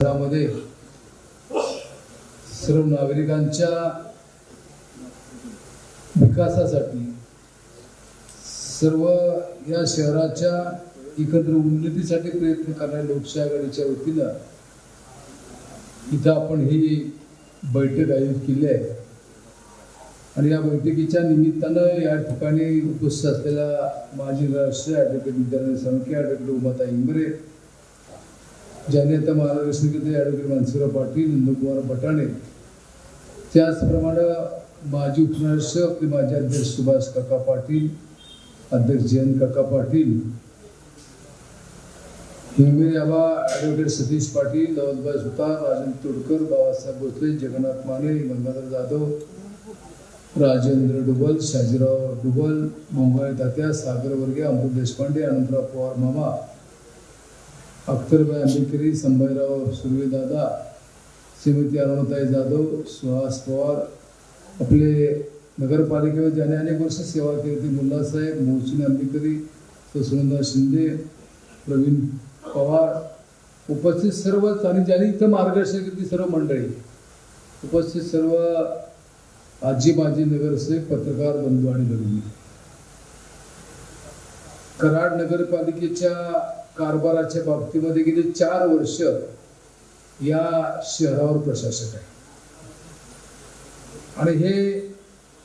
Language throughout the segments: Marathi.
शहरामध्ये सर्व नागरिकांच्या विकासासाठी सर्व या शहराच्या एकत्र उन्नतीसाठी प्रयत्न करणाऱ्या लोकशाही आघाडीच्या वतीनं इथं आपण ही बैठक आयोजित केली आहे. आणि या बैठकीच्या निमित्तानं या ठिकाणी उपस्थित असलेल्या माजी राष्ट्रीय ॲडव्होकेट विद्यालय संख्या ॲडव्होकेट उमाता इंगरे ज्यांनी आता मार्गदर्शन केले ॲडव्होकेट मानसीराव पाटील नंदकुमार बटाणे त्याचप्रमाणे माजी उपनिरीक्षक आपले माजी अध्यक्ष सुभाष काका पाटील अध्यक्ष जयंत काका पाटील. हिंगवे याबा ॲडव्होकेट सतीश पाटील लवलबाई सुतार राजन तोडकर बाबासाहेब भोसले जगन्नाथ माने गंगाधर जाधव राजेंद्र डुबल शाजीराव डुबल मुंबई तात्या सागर वर्गे अमृत देशपांडे अनंतराव पवार मामा. अख्तरबाई आंबेडकरी संभाजीराव सुर्वेदादा श्रीमती अरुणताई जाधव सुहास पवार आपले नगरपालिकेवर ज्याने अनेक वर्ष सेवा केली ती मुल्लासाहेब मोहसिन आंबेडकरी सुनंदा शिंदे प्रवीण पवार उपस्थित सर्व आणि ज्यांनी इथं मार्गदर्शन केली सर्व मंडळी उपस्थित सर्व आजी माजी नगरसेवक पत्रकार बंधू आणि भगिनी कराड नगरपालिकेच्या कारभाराच्या बाबतीमध्ये गेली चार वर्ष या शहरावर प्रशासक आहे. आणि हे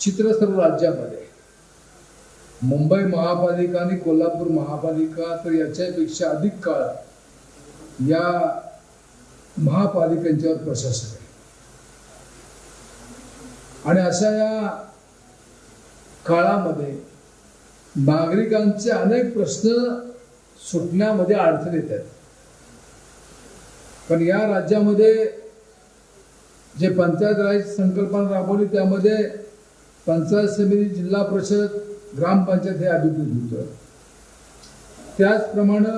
चित्र सर्व राज्यामध्ये मुंबई महापालिका आणि कोल्हापूर महापालिका तर याच्यापेक्षा अधिक काळ या महापालिकांच्यावर प्रशासक आहे. आणि अशा या काळामध्ये नागरिकांचे अनेक प्रश्न सुटण्यामध्ये अडचण येतात पण या राज्यामध्ये जे पंचायत राज संकल्पना राबवली त्यामध्ये पंचायत समिती जिल्हा परिषद ग्रामपंचायत हे अधिकृत होतं. त्याचप्रमाणे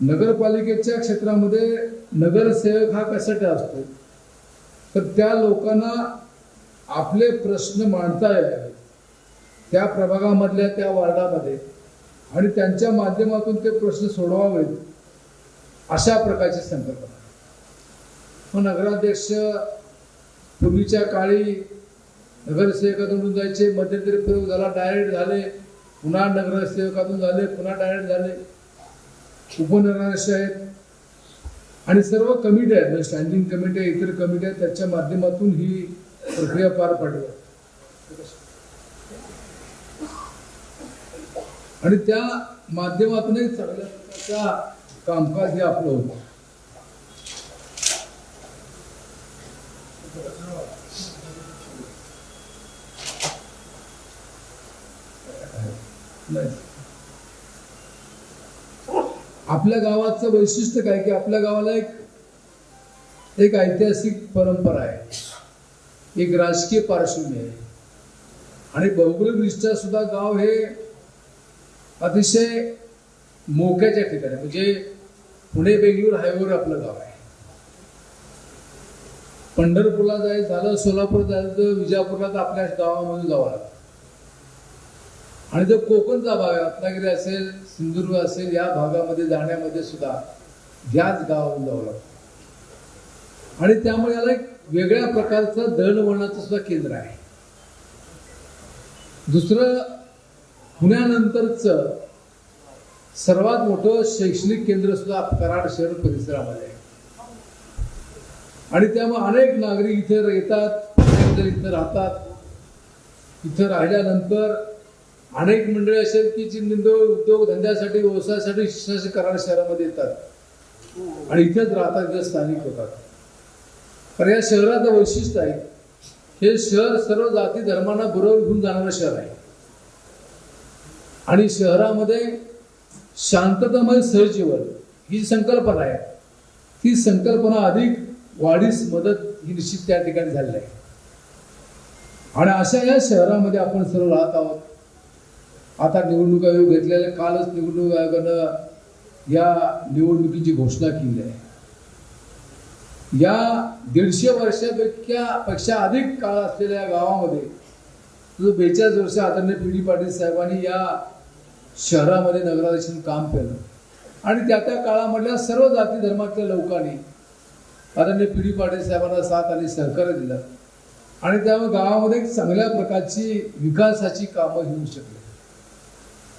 नगरपालिकेच्या क्षेत्रामध्ये नगरसेवक हा कशासाठी असतो? तर त्या लोकांना आपले प्रश्न मांडता यावे त्या प्रभागामधल्या त्या वार्डामध्ये. आणि त्यांच्या माध्यमातून ते प्रश्न सोडवावेत अशा प्रकारची संकल्पना मग नगराध्यक्ष पूर्वीच्या काळी नगरसेवकातून जायचे मध्यंतरी प्रयोग झाला डायरेक्ट झाले. पुन्हा नगरसेवकातून झाले पुन्हा डायरेक्ट झाले. उपनगराध्यक्ष आहेत. आणि सर्व कमिटी आहेत म्हणजे स्टँडिंग कमिटी इतर कमिटी आहेत त्याच्या माध्यमातून ही प्रक्रिया पार पाडली जाते. आणि त्या माध्यमातूनही चांगल्या प्रकारचा कामकाज हे आपलं होतं. नाही. आपल्या गावाचं वैशिष्ट्य काय की आपल्या गावाला एक एक ऐतिहासिक परंपरा आहे. एक राजकीय पार्श्वभूमी आहे. आणि भौगोलिकदृष्ट्या सुद्धा गाव हे अतिशय मोक्याच्या ठिकाणी म्हणजे पुणे बेंगळूर हायवेवर आपलं गाव आहे. पंढरपूरला जायचं झालं सोलापूर जायचं तर विजापूरला तर आपल्या गावामधून जावं लागतं. आणि जर कोकणचा भाग आहे रत्नागिरी असेल सिंधुदुर्ग असेल या भागामध्ये जाण्यामध्ये सुद्धा याच गावाहून जावं लागतं. आणि त्यामुळे याला एक वेगळ्या प्रकारचं दळणवळणाचं सुद्धा केंद्र आहे. दुसरं पुण्यानंतरचं सर्वात मोठं शैक्षणिक केंद्र सुद्धा कराड शहर परिसरामध्ये आहे. आणि त्यामुळे अनेक नागरिक इथे येतात इथं राहतात. इथं राहिल्यानंतर अनेक मंडळी असेल की जी उद्योग धंद्यासाठी व्यवसायासाठी शिक्षणाशी कराड शहरामध्ये येतात. आणि इथेच राहतात इथे स्थानिक होतात. कारण या शहराचं वैशिष्ट्य आहे हे शहर सर्व जाती धर्मांना बरोबर घेऊन जाणारं शहर आहे. आणि शहरामध्ये शांततामय सहजीवन ही संकल्पना आहे ती संकल्पना अधिक वाढीस मदत ही निश्चित त्या ठिकाणी झालेली आहे. आणि अशा या शहरामध्ये आपण सर्व राहत आहोत. आता निवडणूक आयोग घेतलेल्या कालच निवडणूक आयोगानं या निवडणुकीची घोषणा केली आहे. या दीडशे वर्षापेक्षा पेक्षा अधिक काळ असलेल्या गावामध्ये जो बेचाळीस वर्ष आदरणीय पी डी पाटील साहेबांनी या शहरामध्ये नगराध्यक्ष काम केलं. आणि त्या त्या काळामधल्या सर्व जाती धर्मातल्या लोकांनी आदरणीय पिढी पाटील साहेबांना साथ आणि सहकार्य दिलं. आणि त्यामुळे गावामध्ये एक चांगल्या प्रकारची विकासाची कामं घेऊ शकले.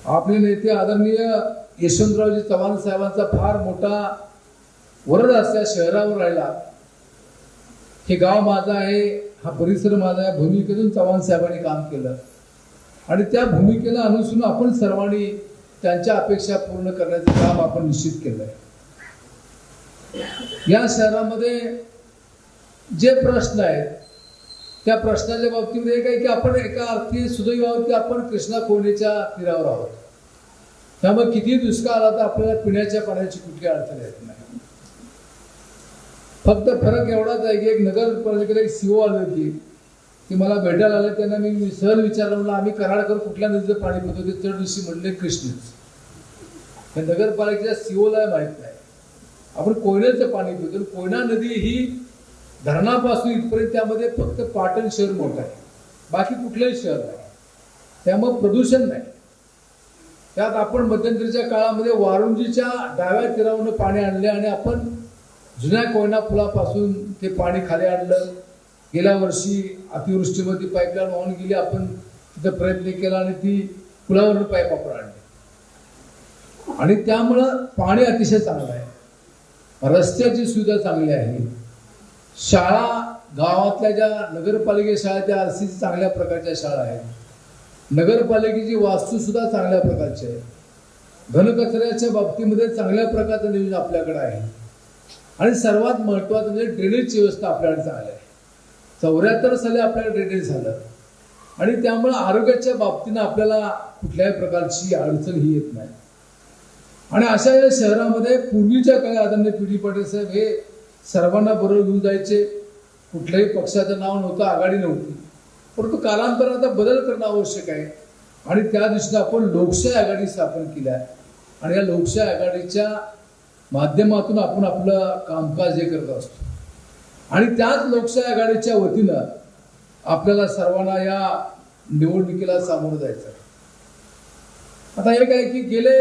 आपले नेते आदरणीय यशवंतरावजी चव्हाण साहेबांचा फार मोठा वरद असल्या शहरावर राहिला. हे गाव माझं आहे हा परिसर माझा आहे भूमिकेतून चव्हाण साहेबांनी काम केलं. आणि त्या भूमिकेला अनुसरून आपण सर्वांनी त्यांच्या अपेक्षा पूर्ण करण्याचं काम आपण निश्चित केलं आहे या शहरामध्ये जे प्रश्न आहेत त्या प्रश्नाच्या बाबतीमध्ये एक आहे की आपण एका अर्थी सुदैव आहोत की आपण कृष्णा कोणीच्या तीरावर आहोत. त्यामुळे किती दुष्काळ आला तर आपल्याला पिण्याच्या पाण्याची कुठली अडचण येत नाही. फक्त फरक एवढाच आहे की एक नगरपालिकेला एक सीओ आलं की की मला भेटायला आले त्यांना मी सहज विचारलं म्हणलं आम्ही कराडकर कुठल्या नदीचं पाणी पितो? ते तर दिवशी म्हणले कृष्णच हे नगरपालिकेच्या सीओला माहीत नाही. आपण कोयनाचं पाणी पितो. कोयना नदी ही धरणापासून इथपर्यंत त्यामध्ये फक्त पाटण शहर मोठं आहे. बाकी कुठलंही शहर नाही. त्यामुळं प्रदूषण नाही. त्यात आपण मध्यंतरीच्या काळामध्ये वारुंजीच्या डाव्या तीरावरून पाणी आणले आणि आपण जुन्या कोयना पुलापासून ते पाणी खाली आणलं. गेल्या वर्षी अतिवृष्टीमध्ये पाईपलाईन वाहून गेली. आपण तिथं प्रयत्न केला आणि ती पुलावरून पाईप आपण आणली. आणि त्यामुळं पाणी अतिशय चांगलं आहे. रस्त्याची सुविधा चांगली आहे. शाळा गावातल्या ज्या नगरपालिके शाळा त्या आर चांगल्या प्रकारच्या शाळा आहेत. नगरपालिकेची वास्तू सुद्धा चांगल्या प्रकारची आहे. घनकचऱ्याच्या बाबतीमध्ये चांगल्या प्रकारचं नियोजन आपल्याकडे आहे. आणि सर्वात महत्वाचं म्हणजे ड्रेनेजची व्यवस्था आपल्याकडे चांगली आहे. चौऱ्याहत्तर साली आपल्याला ड्रेनेज झालं. आणि त्यामुळे आरोग्याच्या बाबतीनं आपल्याला कुठल्याही प्रकारची अडचण ही येत नाही. आणि अशा या शहरामध्ये पूर्वीच्या काळी आदरणीय पी डी पाटील साहेब हे सर्वांना बरोबर घेऊन जायचे. कुठल्याही पक्षाचं नाव नव्हतं आघाडी नव्हती. परंतु कालांतरात आता बदल करणं आवश्यक आहे. आणि त्या दिवशी आपण लोकशाही आघाडी स्थापन केल्या आहे. आणि या लोकशाही आघाडीच्या माध्यमातून आपण आपलं कामकाज हे करत असतो. आणि त्याच लोकशाही आघाडीच्या वतीनं आपल्याला सर्वांना या निवडणुकीला सामोरं जायचं आता एक आहे की गेले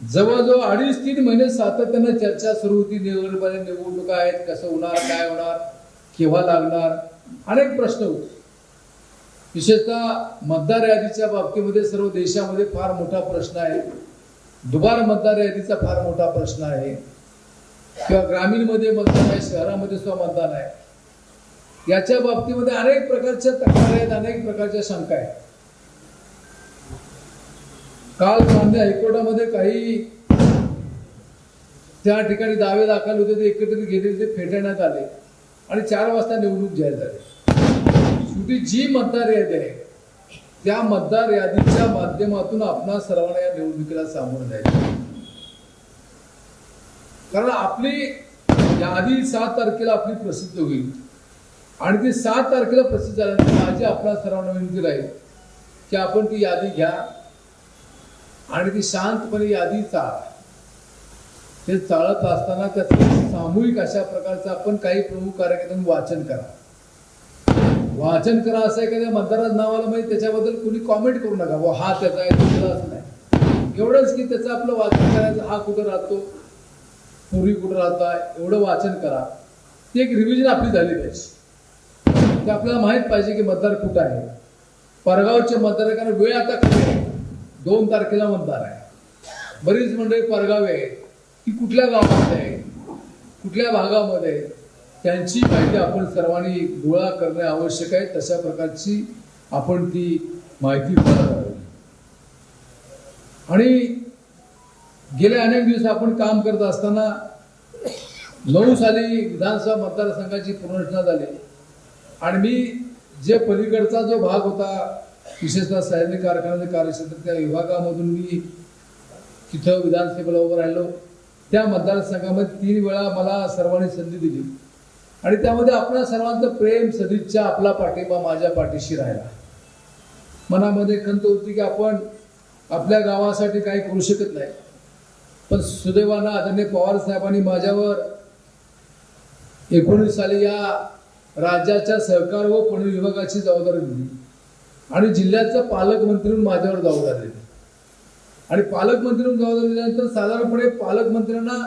जवळजवळ अडीच तीन महिने सातत्यानं चर्चा सुरू होती निवडणुका निवडणुका आहेत कसं होणार काय होणार केव्हा लागणार अनेक प्रश्न होते. विशेषतः मतदार यादीच्या बाबतीमध्ये सर्व देशामध्ये फार मोठा प्रश्न आहे. दुबार मतदार यादीचा फार मोठा प्रश्न आहे. किंवा ग्रामीणमध्ये मतदान आहे शहरामध्ये सुद्धा मतदान आहे. याच्या बाबतीमध्ये अनेक प्रकारच्या तक्रार आहेत अनेक प्रकारच्या शंका आहेत. काल मान्य हायकोर्टामध्ये काही त्या ठिकाणी दावे दाखल होते ते एकत्रित घेतले ते फेटाळण्यात आले. आणि चार वाजता निवडणूक जाहीर झाली. शेवटी जी मतदार यादी आहे त्या मतदार यादीच्या माध्यमातून आपणा सर्वांना या निवडणुकीला सामोरं जायचं कारण आपली यादी सात तारखेला आपली प्रसिद्ध होईल. आणि ती सात तारखेला प्रसिद्ध झाल्यानंतर माझी आपला सर्वांना विनंती राहील की आपण ती यादी घ्या. आणि ती शांतपणे यादी चाळा ते चाळत असताना त्याचं सामूहिक अशा प्रकारचं आपण काही प्रमुख कार्यक्रम वाचन करा. वाचन करा असं एखाद्या मतदाराज नावाला म्हणजे त्याच्याबद्दल कुणी कॉमेंट करू नका. व हा त्याचा आहे तो असं नाही. एवढंच की त्याचं आपलं वाचन करायचं हा कुठं राहतो? पूर्वी कुठं राहता एवढं वाचन करा. ती एक रिव्हिजन आपली झाली पाहिजे ते आपल्याला माहीत पाहिजे की मतदार कुठं आहे. परगावचे मतदार आहे कारण वेळ आता कमी आहे. दोन तारखेला मतदार आहे. बरीच मंडळी परगावे आहेत. की कुठल्या गावामध्ये आहे? कुठल्या भागामध्ये त्यांची माहिती आपण सर्वांनी गोळा करणे आवश्यक आहे. तशा प्रकारची आपण ती माहिती गोळा करावी आणि गेले अनेक दिवस आपण काम करत असताना नऊ साली विधानसभा मतदारसंघाची पुनर्रचना झाली. आणि मी जे पलीकडचा जो भाग होता विशेषतः सैनिक कारखान्याचे कार्यक्षेत्र त्या विभागामधून मी तिथं विधानसभेला उभं राहिलो. त्या मतदारसंघामध्ये तीन वेळा मला सर्वांनी संधी दिली. आणि त्यामध्ये आपल्या सर्वांचं प्रेम सदिच्छा आपला पाठिंबा माझ्या पाठीशी राहिला. मनामध्ये खंत होती की आपण आपल्या गावासाठी काही करू शकत नाही. पण सुदैवानं आदरणीय पवार साहेबांनी माझ्यावर एकोणीस साली या राज्याच्या सहकार व पुणे विभागाची जबाबदारी दिली. आणि जिल्ह्याचं पालकमंत्री म्हणून माझ्यावर जबाबदारी दिली. आणि पालकमंत्री म्हणून जबाबदारी दिल्यानंतर साधारणपणे पालकमंत्र्यांना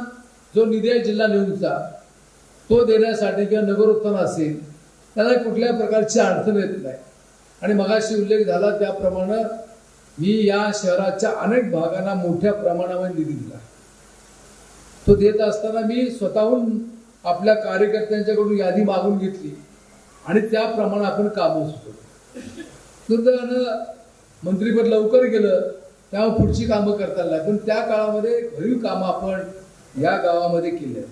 जो निधी आहे जिल्हा निवडणुकीचा तो देण्यासाठी किंवा नगरोत्थान असेल त्याला कुठल्या प्रकारची अडचण येत नाही. आणि मगाशी उल्लेख झाला त्याप्रमाणे मी या शहराच्या अनेक भागांना मोठ्या प्रमाणामध्ये निधी दिला. तो देत असताना मी स्वतःहून आपल्या कार्यकर्त्यांच्याकडून यादी मागून घेतली. आणि त्याप्रमाणे आपण कामं सुचवलं दुर्दैवानं मंत्रीपद लवकर गेलं त्यामुळे पुढची कामं करता आली पण त्या काळामध्ये भरीव कामं आपण या गावामध्ये केली. आहेत.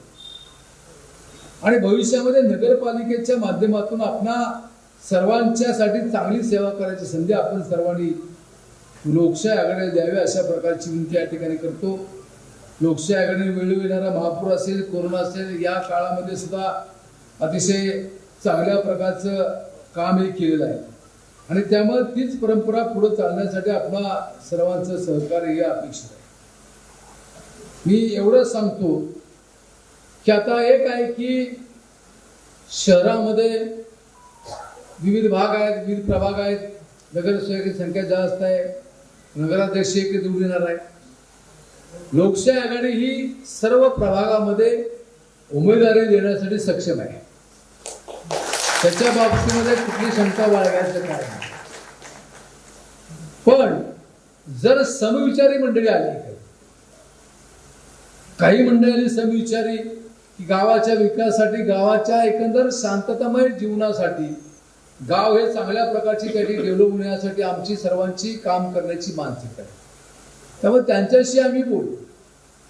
आणि भविष्यामध्ये नगरपालिकेच्या माध्यमातून आपणा सर्वांच्यासाठी चांगली सेवा करायची संधी आपण सर्वांनी लोकशाही आघाडीला द्यावी अशा प्रकारची विनंती या ठिकाणी करतो. लोकशाही आघाडी वेळोवेळी येणारा महापूर असेल कोरोना असेल या काळामध्ये सुद्धा अतिशय चांगल्या प्रकारचं काम हे केलेलं आहे. आणि त्यामुळे तीच परंपरा पुढे चालण्यासाठी आपला सर्वांचं सहकार्य हे अपेक्षित आहे. मी एवढं सांगतो की आता एक आहे की शहरामध्ये विविध भाग आहेत विविध प्रभाग आहेत. नगरसेवकांची संख्या जास्त आहे. नगराध्यक्ष एक निवडून येणार आहे लोकशाही आघाडी ही सर्व प्रभागामध्ये उमेदवारी देण्यासाठी सक्षम आहे त्याच्या बाबतीमध्ये कुठली शंका बाळगायचं काय नाही. पण जर समविचारी मंडळी आली काही मंडळी समविचारी की गावाच्या विकासासाठी गावाच्या एकंदर शांततामय जीवनासाठी गाव हे चांगल्या प्रकारची काही डेव्हलप होण्यासाठी आमची सर्वांची काम करण्याची मानसिकता आहे त्यामुळे त्यांच्याशी आम्ही बोलू.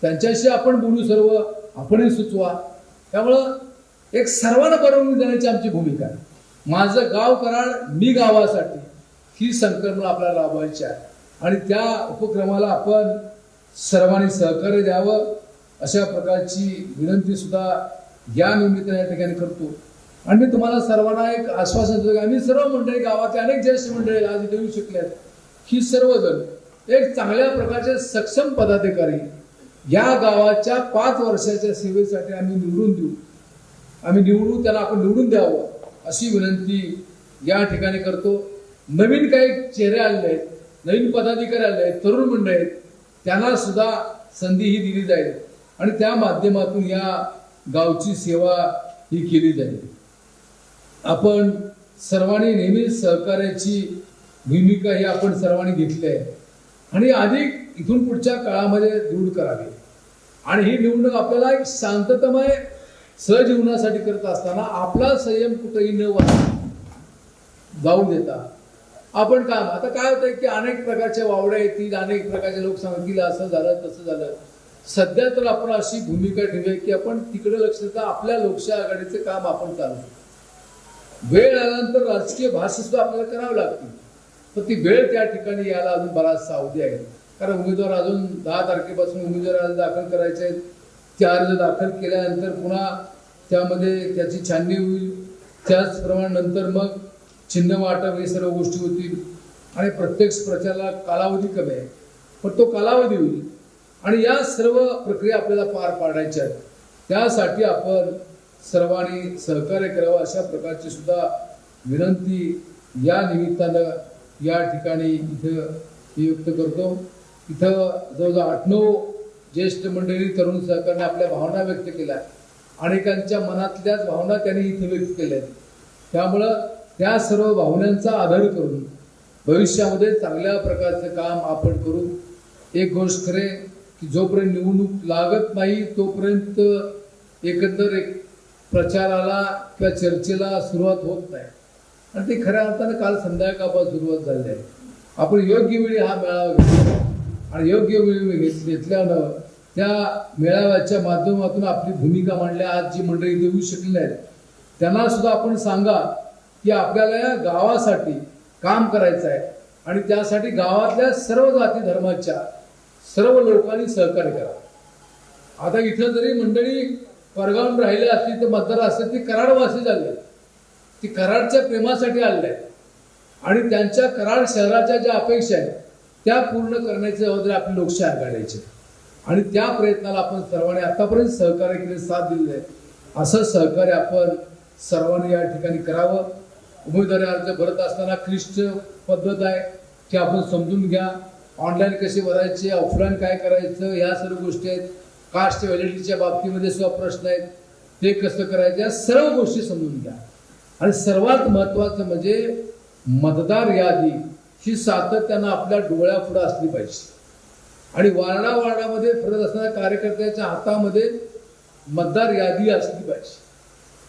त्यांच्याशी आपण बोलू सर्व आपणही सुचवा. त्यामुळं एक सर्वांना परवानगी देण्याची आमची भूमिका आहे. माझं गाव कराड मी गावासाठी ही संकल्पना आपल्याला राबवायची आहे. आणि त्या उपक्रमाला आपण सर्वांनी सहकार्य द्यावं अशा प्रकारची विनंती सुद्धा या निमित्ताने या ठिकाणी करतो. आणि मी तुम्हाला सर्वांना एक आश्वासन देतो की आम्ही सर्व मंडळी गावातले अनेक ज्येष्ठ मंडळी आज येऊ शकले आहेत ही सर्वजण एक चांगल्या प्रकारचे सक्षम पदाधिकारी या गावाच्या पाच वर्षाच्या सेवेसाठी आम्ही निवडून देऊ. आम्ही निवडू त्याला आपण निवडून द्यावं अशी विनंती या ठिकाणी करतो. नवीन काही चेहरे आलेले आहेत नवीन पदाधिकारी आले आहेत तरुण मंडळ आहेत त्यांना सुद्धा संधी ही दिली जाईल आणि त्या माध्यमातून या गावची सेवा ही केली जाईल. आपण सर्वांनी नेहमी सहकार्याची भूमिका ही आपण सर्वांनी घेतली आहे. आणि अधिक इथून पुढच्या काळामध्ये दृढ करावी. आणि ही निवडणूक आपल्याला एक शांततमय सहजीवनासाठी करत असताना आपला संयम कुठेही न जाऊन देता आपण काम. आता काय होतंय की अनेक प्रकारच्या वावड्या येतील अनेक प्रकारचे लोक सांगतील असं झालं तसं झालं. सध्या तर आपण अशी भूमिका ठेवूया की आपण तिकडे लक्ष देता आपल्या लोकशाही आघाडीचे काम आपण चालू वेळ आल्यानंतर राजकीय भाषा सुद्धा आपल्याला करावं लागतील. तर ती वेळ त्या ठिकाणी यायला अजून बराचसा अवधी आहे. कारण उमेदवार अजून दहा तारखेपासून उमेदवार अर्ज दाखल करायचे आहेत. ते अर्ज दाखल केल्यानंतर पुन्हा त्यामध्ये त्याची छाननी होईल. त्याचप्रमाणे नंतर मग चिन्ह वाटप हे सर्व गोष्टी होतील. आणि प्रत्यक्ष प्रचाराला कालावधी कमी आहे. पण तो कालावधी होईल. आणि या सर्व प्रक्रिया आपल्याला पार पाडायच्या आहेत. त्यासाठी आपण सर्वांनी सहकार्य करावं अशा प्रकारची सुद्धा विनंती या निमित्तानं या ठिकाणी इथं नियुक्त करतो. इथं जवळजवळ आठ नऊ ज्येष्ठ मंडळी तरुण सहकार्याने आपल्या भावना व्यक्त केल्या. अनेकांच्या मनातल्याच भावना त्यांनी इथं व्यक्त केल्या. आहेत त्यामुळं त्या सर्व भावनांचा आधार करून भविष्यामध्ये चांगल्या प्रकारचं काम आपण करू. एक गोष्ट खरे की जोपर्यंत निवडणूक लागत नाही तोपर्यंत एकंदर एक प्रचाराला किंवा चर्चेला सुरुवात होत नाही. आणि ते खऱ्या अर्थानं काल संध्याकाळपासून सुरुवात झाली आहे. आपण योग्य वेळी हा मेळावा घेतला. आणि योग्य वेळी घेत- घेतल्यानं त्या मेळाव्याच्या माध्यमातून आपली भूमिका मांडल्या आज जी मंडळी देऊ शकली नाहीत त्यांना सुद्धा आपण सांगा की आपल्याला या गावासाठी काम करायचं आहे. आणि त्यासाठी गावातल्या सर्व जाती धर्माच्या सर्व लोकांनी सहकार्य करा. आता इथं जरी मंडळी परगावून राहिले असली तर मतदार असतील ती कराडवासी झाले. की कराडच्या प्रेमासाठी आलेले आहेत आणि त्यांच्या कराड शहराच्या ज्या अपेक्षा आहेत त्या पूर्ण करण्याची जबाबदारी आपली लोकशाही आघाडीची आणि त्या प्रयत्नाला आपण सर्वांनी आतापर्यंत सहकार्य केले साथ दिलेलं आहे. असं सहकार्य आपण सर्वांनी या ठिकाणी करावं. उमेदवारी अर्ज भरत असताना क्लिष्ट पद्धत आहे की आपण समजून घ्या. ऑनलाईन कसे भरायचे ऑफलाईन काय करायचं या सर्व गोष्टी आहेत. कास्ट व्हॅलिडिटीच्या बाबतीमध्ये सुद्धा प्रश्न आहेत. ते कसं करायचं या सर्व गोष्टी समजून घ्या. आणि सर्वात महत्वाचं म्हणजे मतदार यादी ही सातत्यानं आपल्या डोळ्यापुढे असली पाहिजे. आणि वार्डा वार्डामध्ये फिरत असणाऱ्या कार्यकर्त्याच्या हातामध्ये मतदार यादी असली पाहिजे.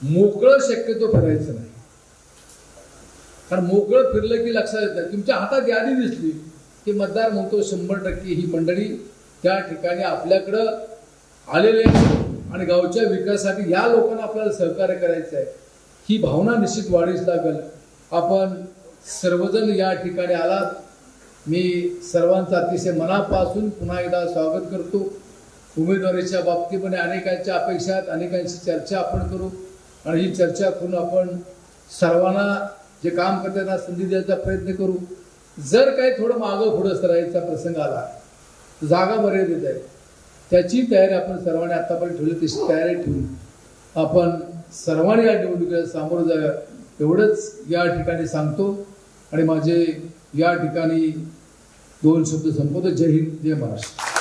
मोकळं शक्यतो फिरायचं नाही. कारण मोकळं फिरलं की लक्षात येत नाही तुमच्या हातात यादी दिसली की मतदार म्हणतो शंभर टक्के ही मंडळी त्या ठिकाणी आपल्याकडं आलेले आणि गावच्या विकासासाठी या लोकांना आपल्याला सहकार्य करायचं आहे. ही भावना निश्चित वाढीस लागेल. आपण सर्वजण या ठिकाणी आलात. मी सर्वांचं अतिशय मनापासून पुन्हा एकदा स्वागत करतो. उमेदवारीच्या बाबतीमध्ये अनेकांच्या अपेक्षा आहेत अनेकांची चर्चा आपण करू. आणि ही चर्चा करून आपण सर्वांना जे काम करताना संधी द्यायचा प्रयत्न करू. जर काही थोडं मागं पुढं सरायचा प्रसंग आला जागा मर्यादित आहे त्याची तयारी आपण सर्वांनी आतापर्यंत ठेवली तशी तयारी ठेवून आपण सर्वांनी या निवडणुकीला सामोरं जाव्या एवढंच या ठिकाणी सांगतो. आणि माझे या ठिकाणी दोन शब्द संपवतो. जय हिंद जय महाराष्ट्र.